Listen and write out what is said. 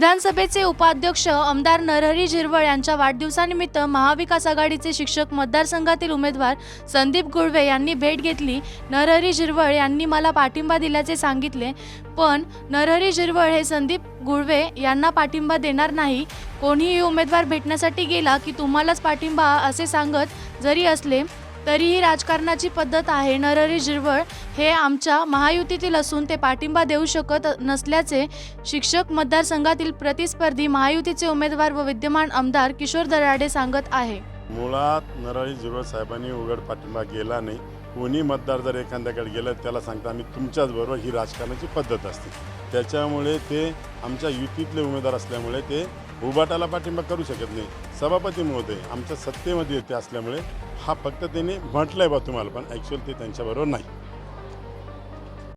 विधानसभेचे उपाध्यक्ष आमदार नरहरी झिरवळ यांच्या वाढदिवसानिमित्त महाविकास आघाडीचे शिक्षक मतदारसंघातील उमेदवार संदीप गुळवे यांनी भेट घेतली. नरहरी झिरवळ यांनी मला पाठिंबा दिल्याचे सांगितले. पण नरहरी झिरवळ हे संदीप गुळवे यांना पाठिंबा देणार नाही. कोणीही उमेदवार भेटण्यासाठी गेला की तुम्हालाच पाठिंबा असे सांगत जरी असले तरीही राजकारणाची पद्धत आहे. नरहरी झिरवळ हे आमच्या महायुतीतील असून ते पाठिंबा देऊ शकत नसल्याचे शिक्षक मतदारसंघातील प्रतिस्पर्धी महायुतीचे उमेदवार व विद्यमान आमदार किशोर दराडे सांगत आहे. मुळात नरहरी झिरवळ साहेबांनी उघड पाठिंबा गेला नाही. कोणी मतदार जर एखाद्याकडे गेलं त्याला सांगता आम्ही तुमच्याच बरोबर ही राजकारणाची पद्धत असते. त्याच्यामुळे ते आमच्या युतीतले उमेदवार असल्यामुळे ते उभाटाला पाठिंबा करू शकत नाही. सभापती महोदय आमच्या सत्तेमध्ये येते असल्यामुळे हा फक्त त्यांनी आहे बा तुम्हाला पण ॲक्च्युअल ते त्यांच्याबरोबर नाही.